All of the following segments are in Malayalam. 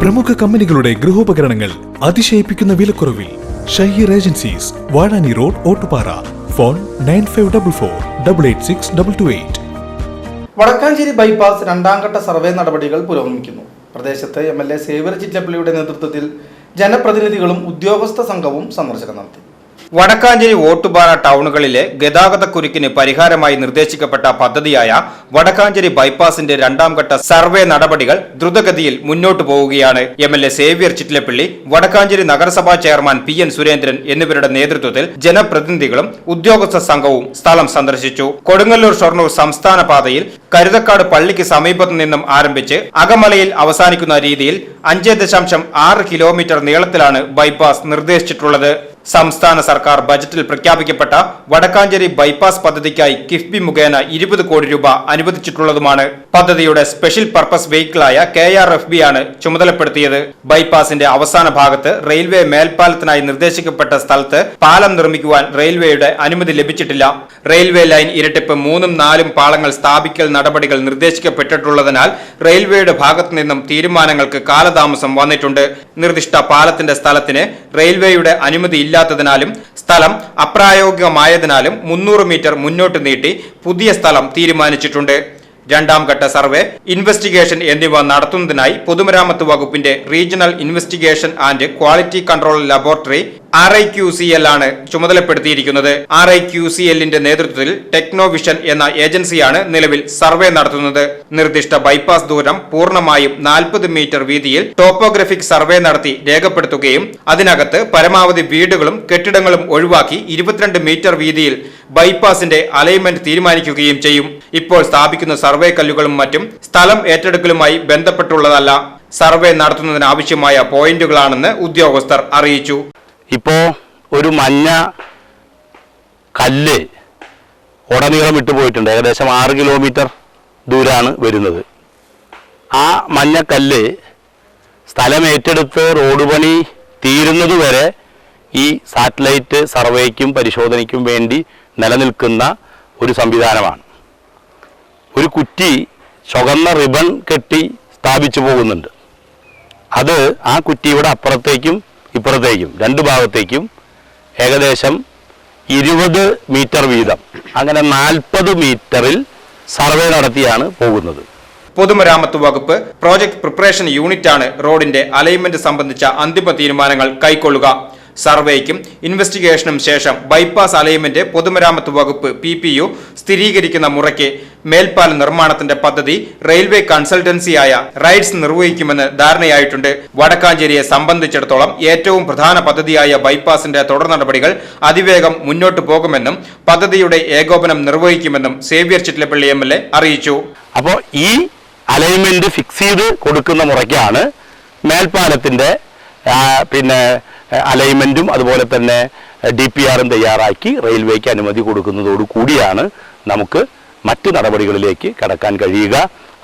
പ്രമുഖ കമ്പനികളുടെ ഗൃഹോപകരണങ്ങൾ അതിശയിപ്പിക്കുന്ന വിലക്കുറവിൽ Shaheer agencies Vazhani road Ottupara. Phone nine five double four double eight six double two eight. Vadakkanchery bypass രണ്ടാം ഘട്ട സർവേ നടപടികൾ പുരോഗമിക്കുന്നു. പ്രദേശത്ത് എം എൽ എ സേവർ ചിറ്റപ്പള്ളിയുടെ നേതൃത്വത്തിൽ ജനപ്രതിനിധികളും ഉദ്യോഗസ്ഥ സംഘവും സന്ദർശനം നടത്തി. വടക്കാഞ്ചേരി ഓട്ടുപാറ ടൗണുകളിലെ ഗതാഗത കുരുക്കിന് പരിഹാരമായി നിർദ്ദേശിക്കപ്പെട്ട പദ്ധതിയായ വടക്കാഞ്ചേരി ബൈപ്പാസിന്റെ രണ്ടാം ഘട്ട സർവേ നടപടികൾ ദ്രുതഗതിയിൽ മുന്നോട്ട് പോവുകയാണ്. M L A Xavier Chittilappilly Vadakkanchery നഗരസഭാ ചെയർമാൻ പി എൻ സുരേന്ദ്രൻ എന്നിവരുടെ നേതൃത്വത്തിൽ ജനപ്രതിനിധികളും ഉദ്യോഗസ്ഥ സംഘവും സ്ഥലം സന്ദർശിച്ചു. കൊടുങ്ങല്ലൂർ ഷൊർണൂർ സംസ്ഥാന പാതയിൽ കരുതക്കാട് പള്ളിക്ക് സമീപത്തു നിന്നും ആരംഭിച്ച് അകമലയിൽ അവസാനിക്കുന്ന രീതിയിൽ അഞ്ച് ദശാംശം ആറ് കിലോമീറ്റർ നീളത്തിലാണ് ബൈപ്പാസ് നിർദ്ദേശിച്ചിട്ടുള്ളത്. സംസ്ഥാന സർക്കാർ ബജറ്റിൽ പ്രഖ്യാപിക്കപ്പെട്ട വടക്കാഞ്ചേരി ബൈപ്പാസ് പദ്ധതിക്കായി കിഫ്ബി മുഖേന ഇരുപത് കോടി രൂപ അനുവദിച്ചിട്ടുള്ളതുമാണ്. പദ്ധതിയുടെ സ്പെഷ്യൽ പർപ്പസ് വെഹിക്കിളായ കെ ആർ എഫ് ബി ആണ് ചുമതലപ്പെടുത്തിയത്. ബൈപ്പാസിന്റെ അവസാന ഭാഗത്ത് റെയിൽവേ മേൽപ്പാലത്തിനായി നിർദ്ദേശിക്കപ്പെട്ട സ്ഥലത്ത് പാലം നിർമ്മിക്കുവാൻ റെയിൽവേയുടെ അനുമതി ലഭിച്ചിട്ടില്ല. റെയിൽവേ ലൈൻ ഇരട്ടിപ്പ് മൂന്നും നാലും പാളങ്ങൾ സ്ഥാപിക്കൽ നടപടികൾ നിർദ്ദേശിക്കപ്പെട്ടിട്ടുള്ളതിനാൽ റെയിൽവേയുടെ ഭാഗത്തു നിന്നും തീരുമാനങ്ങൾക്ക് കാലതാമസം വന്നിട്ടുണ്ട്. നിർദ്ദിഷ്ട പാലത്തിന്റെ സ്ഥലത്തിന് റെയിൽവേയുടെ അനുമതി ഇല്ലാത്തതിനാലും സ്ഥലം അപ്രായോഗികമായതിനാലും മുന്നൂറ് മീറ്റർ മുന്നോട്ട് നീട്ടി പുതിയ സ്ഥലം തീരുമാനിച്ചിട്ടുണ്ട്. രണ്ടാം ഘട്ട സർവേ ഇൻവെസ്റ്റിഗേഷൻ എന്നിവ നടത്തുന്നതിനായി പൊതുമരാമത്ത് വകുപ്പിന്റെ regional investigation and quality control laboratory R I Q C L ആണ് ചുമതലപ്പെടുത്തിയിരിക്കുന്നത്. ആർ ഐ ക്യു സി എല്ലിന്റെ നേതൃത്വത്തിൽ ടെക്നോവിഷൻ എന്ന ഏജൻസിയാണ് നിലവിൽ സർവേ നടത്തുന്നത്. നിർദ്ദിഷ്ട ബൈപ്പാസ് ദൂരം പൂർണമായും നാൽപ്പത് മീറ്റർ വീതിയിൽ ടോപ്പോഗ്രഫിക് സർവേ നടത്തി രേഖപ്പെടുത്തുകയും അതിനകത്ത് പരമാവധി വീടുകളും കെട്ടിടങ്ങളും ഒഴിവാക്കി ഇരുപത്തിരണ്ട് മീറ്റർ വീതിയിൽ ബൈപ്പാസിന്റെ അലൈൻമെന്റ് തീരുമാനിക്കുകയും ചെയ്യും. ഇപ്പോൾ സ്ഥാപിക്കുന്ന സർവേ കല്ലുകളും മറ്റും സ്ഥലം ഏറ്റെടുക്കലുമായി ബന്ധപ്പെട്ടുള്ളതല്ല. സർവേ നടത്തുന്നതിനാവശ്യമായ പോയിന്റുകളാണെന്ന് ഉദ്യോഗസ്ഥർ അറിയിച്ചു. ഇപ്പോ ഒരു മഞ്ഞ കല്ല് ഉടനീളം ഇട്ട് പോയിട്ടുണ്ട്. ഏകദേശം ആറ് കിലോമീറ്റർ ദൂരാണ് വരുന്നത്. ആ മഞ്ഞ കല്ല് സ്ഥലം ഏറ്റെടുത്ത് റോഡ് പണി തീരുന്നതുവരെ ഈ സാറ്റലൈറ്റ് സർവേക്കും പരിശോധനയ്ക്കും വേണ്ടി നിലനിൽക്കുന്ന ഒരു സംവിധാനമാണ്. ഒരു കുറ്റി ചുവന്ന റിബൺ കെട്ടി സ്ഥാപിച്ചു പോകുന്നുണ്ട്. അത് ആ കുറ്റിയുടെ അപ്പുറത്തേക്കും ഇപ്പുറത്തേക്കും രണ്ട് ഭാഗത്തേക്കും ഏകദേശം ഇരുപത് മീറ്റർ വീതം അങ്ങനെ നാൽപ്പത് മീറ്ററിൽ സർവേ നടത്തിയാണ് പോകുന്നത്. പൊതുമരാമത്ത് വകുപ്പ് പ്രോജക്ട് പ്രിപ്പറേഷൻ യൂണിറ്റാണ് റോഡിന്റെ അലൈൻമെന്റ് സംബന്ധിച്ച അന്തിമ തീരുമാനങ്ങൾ കൈക്കൊള്ളുക. സർവേക്കും ഇൻവെസ്റ്റിഗേഷനും ശേഷം ബൈപ്പാസ് അലൈൻമെന്റ് പൊതുമരാമത്ത് വകുപ്പ് പി പി യു സ്ഥിരീകരിക്കുന്ന മുറയ്ക്ക് മേൽപ്പാല നിർമ്മാണത്തിന്റെ പദ്ധതി റെയിൽവേ കൺസൾട്ടൻസിയായ റൈഡ്സ് നിർവഹിക്കുമെന്ന് ധാരണയായിട്ടുണ്ട്. വടക്കാഞ്ചേരിയെ സംബന്ധിച്ചിടത്തോളം ഏറ്റവും പ്രധാന പദ്ധതിയായ ബൈപ്പാസിന്റെ തുടർ നടപടികൾ അതിവേഗം മുന്നോട്ടു പോകുമെന്നും പദ്ധതിയുടെ ഏകോപനം നിർവഹിക്കുമെന്നും Xavier Chittilappilly M L A അറിയിച്ചു. അപ്പോൾ ഈ അലൈൻമെന്റ് ഫിക്സ് ചെയ്ത് കൊടുക്കുന്ന മുറയ്ക്കാണ് മേൽപ്പാലത്തിന്റെ പിന്നെ അലൈൻമെന്റും അതുപോലെ തന്നെ ഡി പി ആറും തയ്യാറാക്കി റെയിൽവേക്ക് അനുമതി കൊടുക്കുന്നതോടു കൂടിയാണ് നമുക്ക് മറ്റു നടപടികളിലേക്ക് കടക്കാൻ കഴിയുക.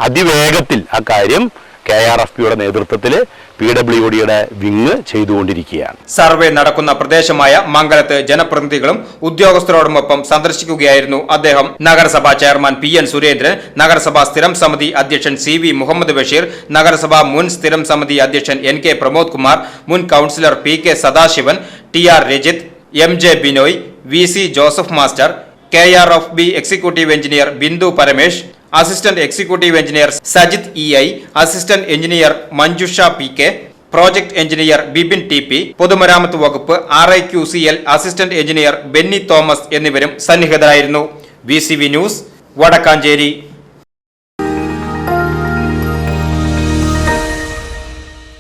അതിവേഗത്തിൽ ആ കാര്യം കെ ആർ എഫ് പിയുടെ നേതൃത്വത്തിൽ പി ഡബ്ല്യു ഡിയുടെ വിങ് ചെയ്തുകൊണ്ടിരിക്കുകയാണ്. സർവേ നടക്കുന്ന പ്രദേശമായ മംഗലത്ത് ജനപ്രതിനിധികളും ഉദ്യോഗസ്ഥരോടുമൊപ്പം സന്ദർശിക്കുകയായിരുന്നു അദ്ദേഹം. നഗരസഭാ ചെയർമാൻ പി എൻ സുരേന്ദ്രൻ നഗരസഭാ സ്ഥിരം സമിതി അധ്യക്ഷൻ സി വി മുഹമ്മദ് ബഷീർ നഗരസഭാ മുൻ സ്ഥിരം സമിതി അധ്യക്ഷൻ എൻ കെ പ്രമോദ് കുമാർ മുൻ councillor P K Sadasivan T R Rajith M J Binoy V C Joseph master K R F B executive engineer Bindu Paramesh assistant executive engineer Sajith E I assistant engineer Manjusha P K project engineer Bipin T P പൊതുമരാമത്ത് വകുപ്പ് R I Q C L assistant engineer Benny Thomas എന്നിവരും സന്നിഹിതരായിരുന്നു. V C V news Vadakkanchery.